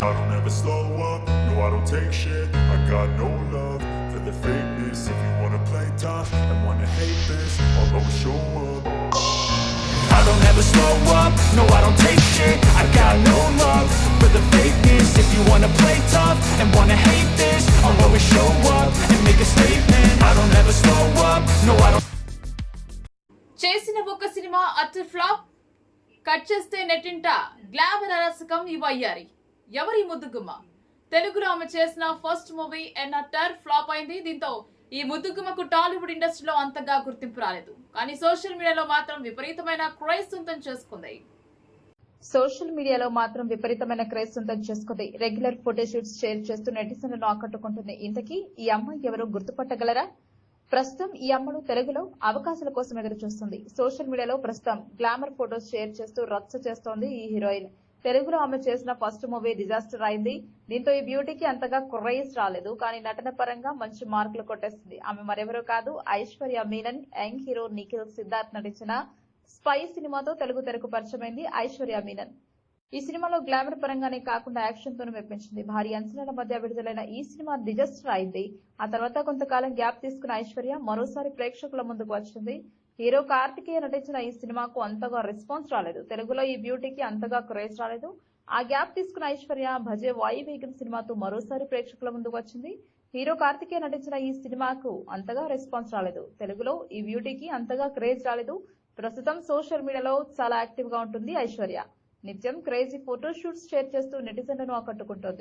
I don't ever slow up, no I don't take shit I got no love for the fakeness If you wanna play tough and wanna hate this I'll always show up I don't ever slow up, no I don't take shit I got no love for the fakeness If you wanna play tough and wanna hate this I'll always show up and make a statement I don't ever slow up, no I don't చేసిన ఒక cinema utter flop cut చేస్తే నెట్టింట glamour అరసకం ఈ వయ్యారి ఎవరి ముద్దుగుమ్మ? తెలుగులో ఆమె చేసిన ఫస్ట్ మూవీ ఎన్ ఫ్లాప్ అయింది. దీంతో ఈ ముద్దుగుమ్మకు టాలీవుడ్ ఇండస్ట్రీలో అంతగా గుర్తింపు రాలేదు. కానీ సోషల్ మీడియాలో మాత్రం విపరీతమైన క్రైజ్ సొంతం చేసుకుంది. సోషల్ మీడియాలో మాత్రం విపరీతమైన క్రేజ్ సొంతం చేసుకుంది. రెగ్యులర్ ఫోటోషూట్స్ షేర్ చేస్తూ నెటిజన్లను ఆకట్టుకుంటుంది. ఇంతకీ ఈ అమ్మాయి ఎవరో గుర్తుపట్టగలరా? ప్రస్తుతం ఈ అమ్మడు తెలుగులో అవకాశాల కోసం ఎదురు చూస్తుంది సోషల్ మీడియాలో ప్రస్తుతం గ్లామర్ ఫోటోస్ షేర్ చేస్తూ రచ్చ చేస్తోంది ఈ హీరోయిన్. తెలుగులో ఆమె చేసిన ఫస్ట్ మూవీ డిజాస్టర్ అయింది. దీంతో ఈ బ్యూటీకి అంతగా క్రేజ్ రాలేదు. కానీ నటన పరంగా మంచి మార్కులు కొట్టేస్తుంది ఆమె మరెవరో కాదు ఐశ్వర్య మీనన్ యంగ్ హీరో నిఖిల్ సిద్ధార్థ్ నటించిన స్పై సినిమాతో తెలుగు తెరకు పరిచయమైంది ఐశ్వర్య మీనన్. ఈ సినిమాలో గ్లామర్ పరంగానే కాకుండా యాక్షన్ తోనూ మెప్పించింది. భారీ అంచనాల మధ్య విడుదలైన ఈ సినిమా డిజాస్టర్ అయింది. ఆ తర్వాత కొంతకాలం గ్యాప్ తీసుకున్న ఐశ్వర్య మరోసారి ప్రేక్షకుల ముందుకు వచ్చింది. హీరో కార్తికేయ నటించిన ఈ సినిమాకు అంతగా రెస్పాన్స్ రాలేదు. తెలుగులో ఈ బ్యూటీకి అంతగా క్రేజ్ రాలేదు. ఆ గ్యాప్ తీసుకున్న ఐశ్వర్య భజే వాయు వేగం సినిమాతో మరోసారి ప్రేక్షకుల ముందుకు వచ్చింది. హీరో కార్తికేయ నటించిన ఈ సినిమాకు అంతగా రెస్పాన్స్ రాలేదు. తెలుగులో ఈ బ్యూటీకి అంతగా క్రేజ్ రాలేదు. ప్రస్తుతం సోషల్ మీడియాలో చాలా యాక్టివ్గా ఉంటుంది ఐశ్వర్య. నిత్యం క్రేజీ ఫోటో షూట్స్ షేర్ చేస్తూ నెటిజన్లను ఆకట్టుకుంటోంది.